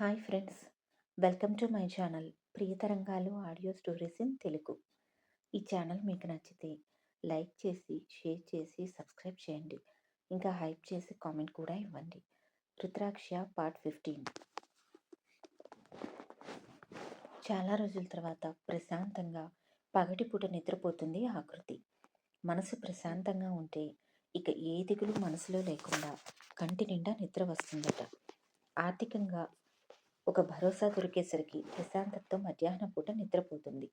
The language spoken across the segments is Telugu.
Hi friends. Welcome to my channel Priyatarangalu audio stories in Telugu. ఈ ఛానల్ మీకు నచ్చితే లైక్ చేసి షేర్ చేసి సబ్స్క్రైబ్ చేయండి. ఇంకా హైప్ చేసి కామెంట్ కూడా ఇవ్వండి. Rudraksha part fifteen. చాలా రోజుల తర్వాత ప్రశాంతంగా పగటిపూట నిద్రపోతుంది ఆకృతి. మనసు ప్రశాంతంగా ఉంటే ఇక ఏ దిగులు మనసులో లేకుండా కంటి నిండా నిద్ర వస్తుందట. ఆర్థికంగా ఒక భరోసా దొరికేసరికి ప్రశాంతతో మధ్యాహ్నం పూట నిద్రపోతుంది.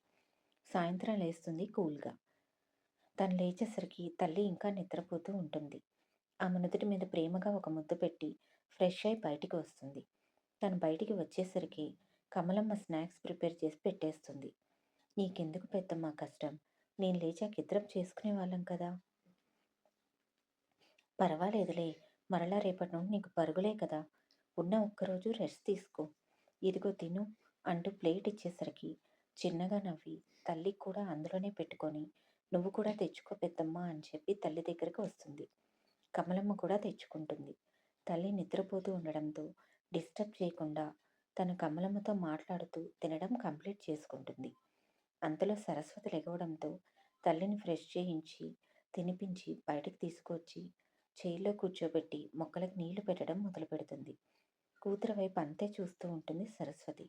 సాయంత్రం లేస్తుంది కూల్గా. తను లేచేసరికి తల్లి ఇంకా నిద్రపోతూ ఉంటుంది. ఆమె నుదుటి మీద ప్రేమగా ఒక ముద్దు పెట్టి ఫ్రెష్ అయి బయటికి వస్తుంది. తను బయటికి వచ్చేసరికి కమలమ్మ స్నాక్స్ ప్రిపేర్ చేసి పెట్టేస్తుంది. నీకెందుకు పెద్దమ్మ కష్టం? నేను లేచాక ఇద్దరం చేసుకునే వాళ్ళం కదా. పర్వాలేదులే మరలా రేపటి నుండి నీకు పరుగులే కదా. ఉన్న ఒక్కరోజు రెస్ట్ తీసుకో. ఇదిగో తిను అంటూ ప్లేట్ ఇచ్చేసరికి చిన్నగా నవ్వి తల్లి కూడా అందులోనే పెట్టుకొని నువ్వు కూడా తెచ్చుకో పెద్దమ్మ అని చెప్పి తల్లి దగ్గరికి వస్తుంది. కమలమ్మ కూడా తెచ్చుకుంటుంది. తల్లి నిద్రపోతూ ఉండడంతో డిస్టర్బ్ చేయకుండా తన కమలమ్మతో మాట్లాడుతూ తినడం కంప్లీట్ చేసుకుంటుంది. అంతలో సరస్వతి లెగవడంతో తల్లిని ఫ్రెష్ చేయించి తినిపించి బయటకు తీసుకొచ్చి చైర్లో కూర్చోబెట్టి మొక్కలకు నీళ్ళు పెట్టడం మొదలు పెడుతుంది కూతురు వైపు అంతే చూస్తూ ఉంటుంది సరస్వతి.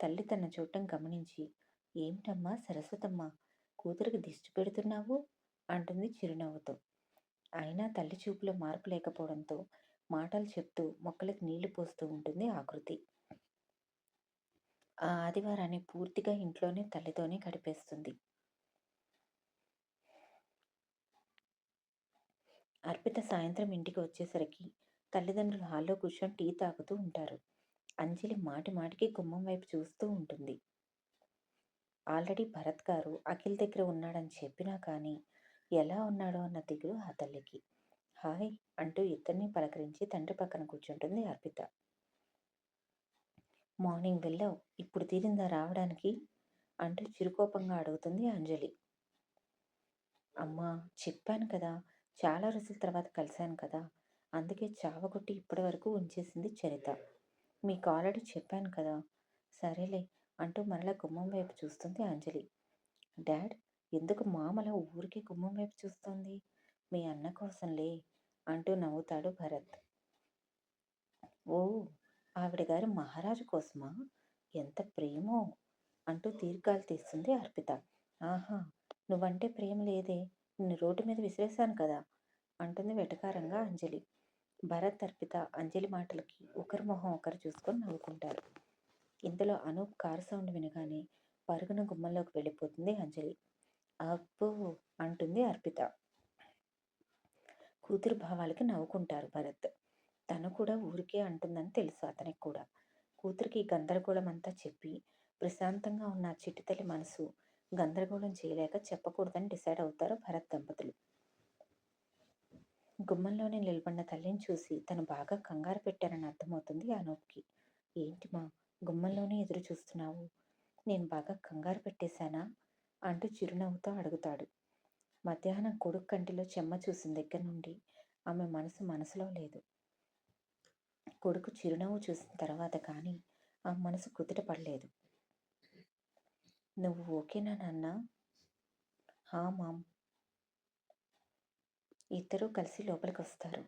తల్లి తన చూడటం గమనించి ఏమిటమ్మా సరస్వతమ్మ కూతురికి దిష్టి పెడుతున్నావు? అంటుంది చిరునవ్వుతో. అయినా తల్లి చూపులో మార్పు లేకపోవడంతో మాటలు చెప్తూ మొక్కలకు నీళ్ళు పోస్తూ ఉంటుంది ఆకృతి ఆ ఆదివారాన్ని పూర్తిగా ఇంట్లోనే తల్లితోనే గడిపేస్తుంది. అర్పిత సాయంత్రం ఇంటికి వచ్చేసరికి తల్లిదండ్రులు హాల్లో కూర్చొని టీ తాగుతూ ఉంటారు. అంజలి మాటి మాటికి గుమ్మం వైపు చూస్తూ ఉంటుంది. ఆల్రెడీ భరత్ గారు అఖిల్ దగ్గర ఉన్నాడని చెప్పినా కానీ ఎలా ఉన్నాడో అన్న దిగులు ఆ తల్లికి. హాయ్ అంటూ ఇద్దరిని పలకరించి తండ్రి పక్కన కూర్చుంటుంది అర్పిత. మార్నింగ్ వెళ్ళావు ఇప్పుడు తీరిందా రావడానికి? అంటూ చిరుకోపంగా అడుగుతుంది అంజలి. అమ్మా చెప్పాను కదా చాలా రోజుల తర్వాత కలిశాను కదా అందుకే చావగొట్టి ఇప్పటి వరకు ఉంచేసింది చరిత. మీకు ఆల్రెడీ చెప్పాను కదా. సరేలే అంటూ మరలా గుమ్మం వైపు చూస్తుంది అంజలి. డాడ్ ఎందుకు మామల ఊరికి గుమ్మం వైపు చూస్తోంది? మీ అన్న కోసంలే అంటూ నవ్వుతాడు భరత్. ఓ ఆవిడ గారు మహారాజు కోసమా? ఎంత ప్రేమో అంటూ తీర్ఘాలు తీస్తుంది అర్పిత. ఆహా నువ్వంటే ప్రేమ లేదే. నిన్ను రోడ్డు మీద విసిరేశాను కదా అంటుంది వెటకారంగా అంజలి. భరత్ అర్పిత అంజలి మాటలకి ఒకరి మొహం ఒకరు చూసుకొని నవ్వుకుంటారు. ఇంతలో అనూప్ కారు సౌండ్ వినగానే పరుగున గుమ్మంలోకి వెళ్ళిపోతుంది అంజలి. అబ్బో అంటుంది అర్పిత. కూతురు భావాలకి నవ్వుకుంటారు భరత్. తను కూడా ఊరికే అంటుందని తెలుసు అతనికి కూడా. కూతురికి గందరగోళం అంతా చెప్పి ప్రశాంతంగా ఉన్న చిట్టితల్లి మనసు గందరగోళం చేయలేక చెప్పకూడదని డిసైడ్ అవుతారు భరత్ దంపతులు. గుమ్మంలోనే నిలబడిన తల్లిని చూసి తను బాగా కంగారు పెట్టారని అర్థమవుతుంది అనూప్కి ఏంటి మా గుమ్మంలోనే ఎదురు చూస్తున్నావు? నేను బాగా కంగారు పెట్టేశానా? అంటూ చిరునవ్వుతో అడుగుతాడు. మధ్యాహ్నం కొడుకు కంటిలో చెమ్మ చూసిన దగ్గర నుండి ఆమె మనసు మనసులో లేదు. కొడుకు చిరునవ్వు చూసిన తర్వాత కానీ ఆ మనసు కుదుట పడలేదు. నువ్వు ఓకేనా నాన్న? హా మామ్ ఇద్దరూ కలిసి లోపలికి వస్తారు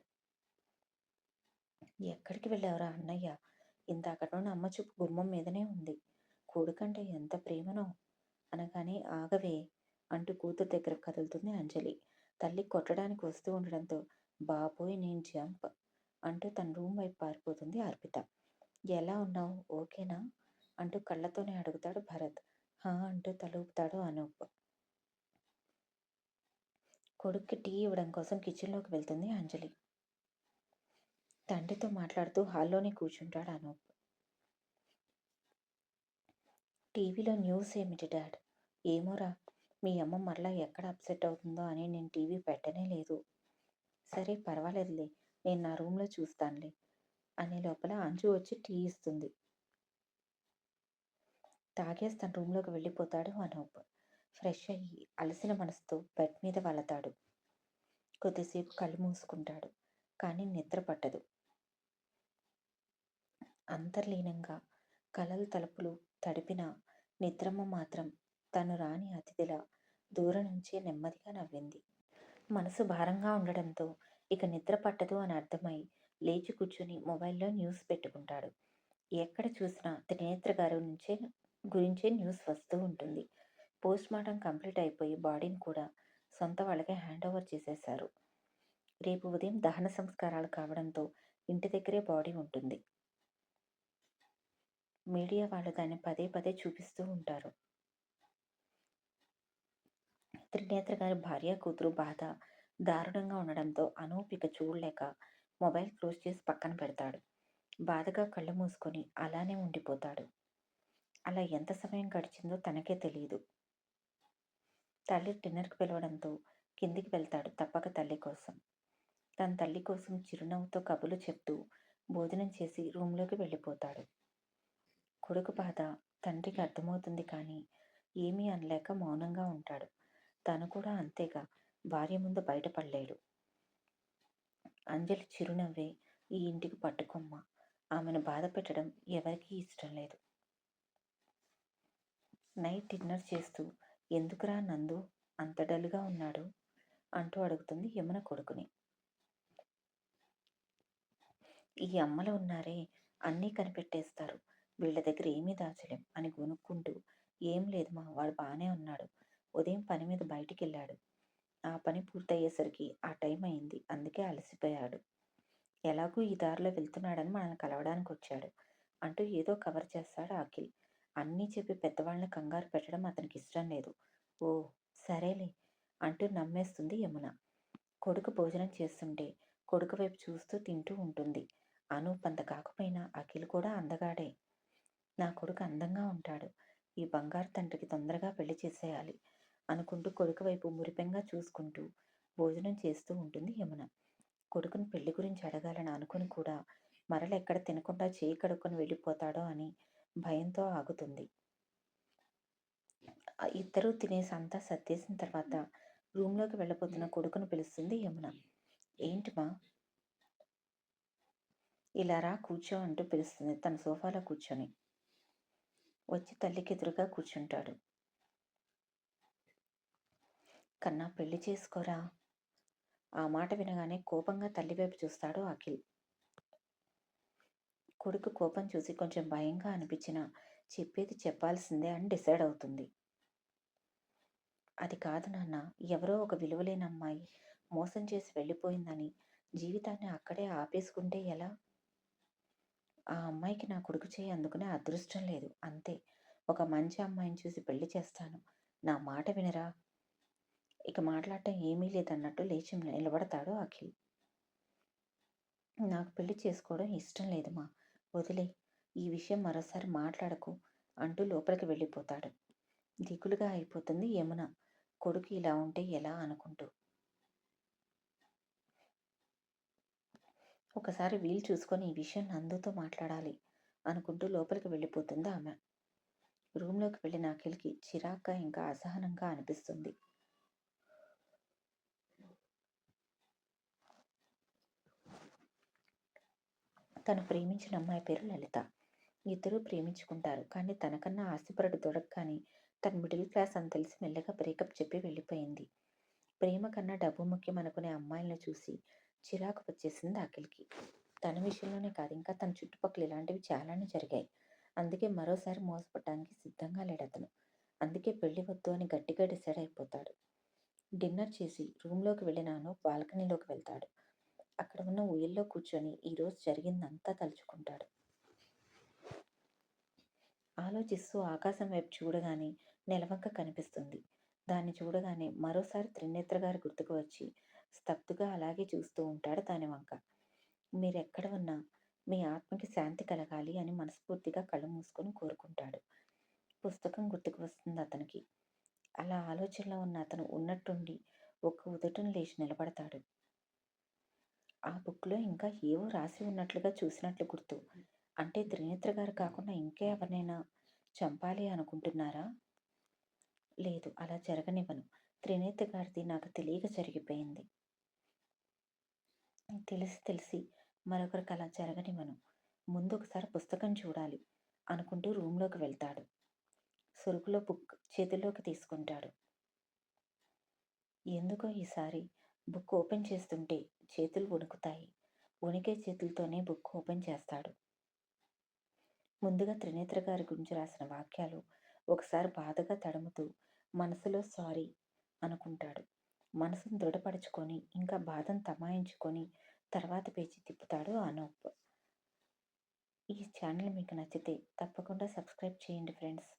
ఎక్కడికి వెళ్ళావురా అన్నయ్య? ఇందాకటోని అమ్మ చూపు గుమ్మం మీదనే ఉంది. కొడుకంటే ఎంత ప్రేమనో? అనగానే ఆగవే అంటూ కూతురు దగ్గర కదులుతుంది అంజలి. తల్లి కొట్టడానికి వస్తూ ఉండడంతో బాబోయ్ నేను జంప్ అంటూ తన రూమ్ వైపు పారిపోతుంది అర్పిత. ఎలా ఉన్నావు? ఓకేనా? అంటూ కళ్ళతోనే అడుగుతాడు భరత్. హా అంటూ తలూపుతాడు అనూప్. కొడుక్కి టీ ఇవ్వడం కోసం కిచెన్లోకి వెళ్తుంది అంజలి. తండ్రితో మాట్లాడుతూ హాల్లోనే కూర్చుంటాడు అనూప్. టీవీలో న్యూస్ ఏమిటి డాడ్? ఏమోరా మీ అమ్మ మరలా ఎక్కడ అప్సెట్ అవుతుందో అని నేను టీవీ పెట్టనే లేదు. సరే పర్వాలేదులే నేను నా రూమ్లో చూస్తానులే అనే లోపల అంజు వచ్చి టీ ఇస్తుంది. తాగేసి తన రూమ్లోకి వెళ్ళిపోతాడు అనూప్. ఫ్రెష్ అయ్యి అలసిన మనసుతో బెడ్ మీద వలతాడు కొద్దిసేపు కళ్ళు మూసుకుంటాడు కానీ నిద్ర పట్టదు అంతర్లీనంగా కలలు తలుపులు తడిపిన నిద్రమ్మ మాత్రం తను రాని అతిథిలా దూరం నుంచే నెమ్మదిగా నవ్వింది. మనసు భారంగా ఉండడంతో ఇక నిద్ర పట్టదు అని అర్థమై లేచి కూర్చుని మొబైల్లో న్యూస్ పెట్టుకుంటాడు. ఎక్కడ చూసినా త్రినేత్ర గారి నుంచే గురించే న్యూస్ వస్తూ ఉంటుంది. పోస్ట్మార్టం కంప్లీట్ అయిపోయి బాడీని కూడా సొంత వాళ్ళకే హ్యాండ్ ఓవర్ చేసేశారు. రేపు ఉదయం దహన సంస్కారాలు కావడంతో ఇంటి దగ్గరే బాడీ ఉంటుంది. మీడియా వాళ్ళు దాన్ని పదే పదే చూపిస్తూ ఉంటారు. త్రినేత్ర గారి భార్య, కూతురు బాధ దారుణంగా ఉండడంతో అనూపిక చూడలేక మొబైల్ క్లోజ్ చేసి పక్కన పెడతాడు. బాధగా కళ్ళు మూసుకొని అలానే ఉండిపోతాడు. అలా ఎంత సమయం గడిచిందో తనకే తెలియదు తల్లి డిన్నర్‌కి పిలవడంతో కిందికి వెళ్తాడు తప్పక తల్లి కోసం. తన తల్లి కోసం చిరునవ్వుతో కబుర్లు చెప్తూ భోజనం చేసి రూమ్‌లోకి వెళ్ళిపోతాడు. కొడుకు బాధ తండ్రికి అర్థమవుతుంది కానీ ఏమీ అనలేక మౌనంగా ఉంటాడు. తను కూడా అంతేగా భార్య ముందు బయటపడలేడు. అంజలి చిరునవ్వే ఈ ఇంటికి పట్టుకొమ్మ. ఆమెను బాధ పెట్టడం ఎవరికీ ఇష్టం లేదు. నైట్ డిన్నర్ చేస్తూ ఎందుకురా నందు అంత డల్‌గా ఉన్నాడు? అంటూ అడుగుతుంది యమున కొడుకుని. ఈ అమ్మలు ఉన్నారే అన్నీ కనిపెట్టేస్తారు. వీళ్ళ దగ్గర ఏమీ దాచలేం అని గొణుక్కుంటూ ఏం లేదుమా వాడు బాగానే ఉన్నాడు. ఉదయం పని మీద బయటికి వెళ్ళాడు ఆ పని పూర్తయ్యేసరికి ఆ టైం అయింది. అందుకే అలసిపోయాడు. ఎలాగూ ఈ దారిలో వెళ్తున్నాడని మనల్ని కలవడానికి వచ్చాడు అంటూ ఏదో కవర్ చేస్తాడు అఖిల్. అన్నీ చెప్పి పెద్దవాళ్ళని కంగారు పెట్టడం అతనికి ఇష్టం లేదు. ఓ సరేలే అంటూ నమ్మేస్తుంది యమున. కొడుకు భోజనం చేస్తుంటే కొడుకు వైపు చూస్తూ తింటూ ఉంటుంది. అనూప్ అంత కాకపోయినా అఖిల్ కూడా అందగాడే. నా కొడుకు అందంగా ఉంటాడు. ఈ బంగారు తండ్రికి తొందరగా పెళ్ళి చేసేయాలి అనుకుంటూ కొడుకు వైపు మురిపెంగా చూసుకుంటూ భోజనం చేస్తూ ఉంటుంది యమున. కొడుకుని పెళ్ళి గురించి అడగాలని అనుకుని కూడా మరలెక్కడ తినకుండా చేయి కడుక్కొని వెళ్ళిపోతాడో అని భయంతో ఆగుతుంది. ఇద్దరూ తినేసి అంతా సర్దేసిన తర్వాత రూమ్‌లోకి వెళ్ళబోతున్న కొడుకును పిలుస్తుంది యమున. ఏంటిమా? ఇలా రా కూర్చో అంటూ పిలుస్తుంది తన సోఫాలో కూర్చొని. వచ్చి తల్లికెదురుగా కూర్చుంటాడు. కన్నా పెళ్ళి చేసుకోరా? ఆ మాట వినగానే కోపంగా తల్లి వైపు చూస్తాడు అఖిల్. కొడుకు కోపం చూసి కొంచెం భయంగా అనిపించినా చెప్పేది చెప్పాల్సిందే అని డిసైడ్ అవుతుంది. అది కాదు నాన్న ఎవరో ఒక విలువలేని అమ్మాయి మోసం చేసి వెళ్ళిపోయిందని జీవితాన్ని అక్కడే ఆపేసుకుంటే ఎలా? ఆ అమ్మాయికి నా కొడుకు చేయి అందుకునే అదృష్టం లేదు. అంతే. ఒక మంచి అమ్మాయిని చూసి పెళ్ళి చేస్తాను. నా మాట వినరా? ఇక మాట్లాడటం ఏమీ లేదన్నట్టు లేచి నిలబడతాడు అఖిల్. నాకు పెళ్ళి చేసుకోవడం ఇష్టం లేదు మా వదిలే ఈ విషయం మరోసారి మాట్లాడకు అంటూ లోపలికి వెళ్ళిపోతాడు. దిగులుగా అయిపోతుంది యమున. కొడుకు ఇలా ఉంటే ఎలా అనుకుంటూ. ఒకసారి వీలు చూసుకొని ఈ విషయం నందుతో మాట్లాడాలి అనుకుంటూ లోపలికి వెళ్ళిపోతుంది ఆమె. రూమ్‌లోకి వెళ్ళిన అఖిల్‌కి చిరాగ్గా ఇంకా అసహనంగా అనిపిస్తుంది. తను ప్రేమించిన అమ్మాయి పేరు లలిత. ఇద్దరూ ప్రేమించుకుంటారు. కానీ తనకన్నా ఆస్తిపరుడు దొరకగానే తన మిడిల్ క్లాస్ అని తెలిసి మెల్లగా బ్రేకప్ చెప్పి వెళ్ళిపోయింది. ప్రేమ కన్నా డబ్బు ముఖ్యం అనుకునే అమ్మాయిలను చూసి చిరాకు వచ్చేసింది అఖిల్‌కి. తన విషయంలోనే కాదు ఇంకా తన చుట్టుపక్కల ఇలాంటివి చాలానే జరిగాయి. అందుకే మరోసారి మోసపోవటానికి సిద్ధంగా లేడు అతను అందుకే పెళ్ళి వద్దు అని గట్టిగా డిసైడ్ అయిపోతాడు. డిన్నర్ చేసి రూమ్‌లోకి వెళ్ళిన బాల్కనీలోకి వెళ్తాడు. అక్కడ ఉన్న ఊయల్లో కూర్చొని ఈరోజు జరిగిందంతా తలుచుకుంటాడు. ఆలోచిస్తూ ఆకాశం వైపు చూడగానే నిలవంక కనిపిస్తుంది. దాన్ని చూడగానే మరోసారి త్రినేత్ర గారు గుర్తుకు వచ్చి స్తబ్దుగా అలాగే చూస్తూ ఉంటాడు దాని వంక. మీరెక్కడ ఉన్నా మీ ఆత్మకి శాంతి కలగాలి అని మనస్ఫూర్తిగా కళ్ళు మూసుకొని కోరుకుంటాడు. పుస్తకం గుర్తుకు వస్తుంది అతనికి. అలా ఆలోచనలో ఉన్న అతను ఉన్నట్టుండి ఒక్క ఉదటం లేచి నిలబడతాడు. ఆ బుక్‌లో ఇంకా ఏవో రాసి ఉన్నట్లుగా చూసినట్లు గుర్తు. అంటే త్రినేత్ర గారు కాకుండా ఇంకా ఎవరినైనా చంపాలి అనుకుంటున్నారా? లేదు అలా జరగనివ్వను. త్రినేత్ర గారిది నాకు తెలియక జరిగిపోయింది. తెలిసి తెలిసి మరొకరికి అలా జరగనివ్వను. ముందు ఒకసారి పుస్తకం చూడాలి అనుకుంటూ రూమ్లోకి వెళ్తాడు సురుకులో బుక్ చేతిలోకి తీసుకుంటాడు ఎందుకో ఈసారి బుక్ ఓపెన్ చేస్తుంటే చేతులు వణుకుతాయి. వణికే చేతులతోనే బుక్ ఓపెన్ చేస్తాడు. ముందుగా త్రినేత్ర గారి గురించి రాసిన వాక్యాలు ఒకసారి బాధగా తడుముతూ మనసులో సారీ అనుకుంటాడు. మనసును దృఢపరచుకొని ఇంకా బాధను తమాయించుకొని తర్వాత పేజీ తిప్పుతాడు అనూప్. ఈ ఛానల్ మీకు నచ్చితే తప్పకుండా సబ్స్క్రైబ్ చేయండి ఫ్రెండ్స్.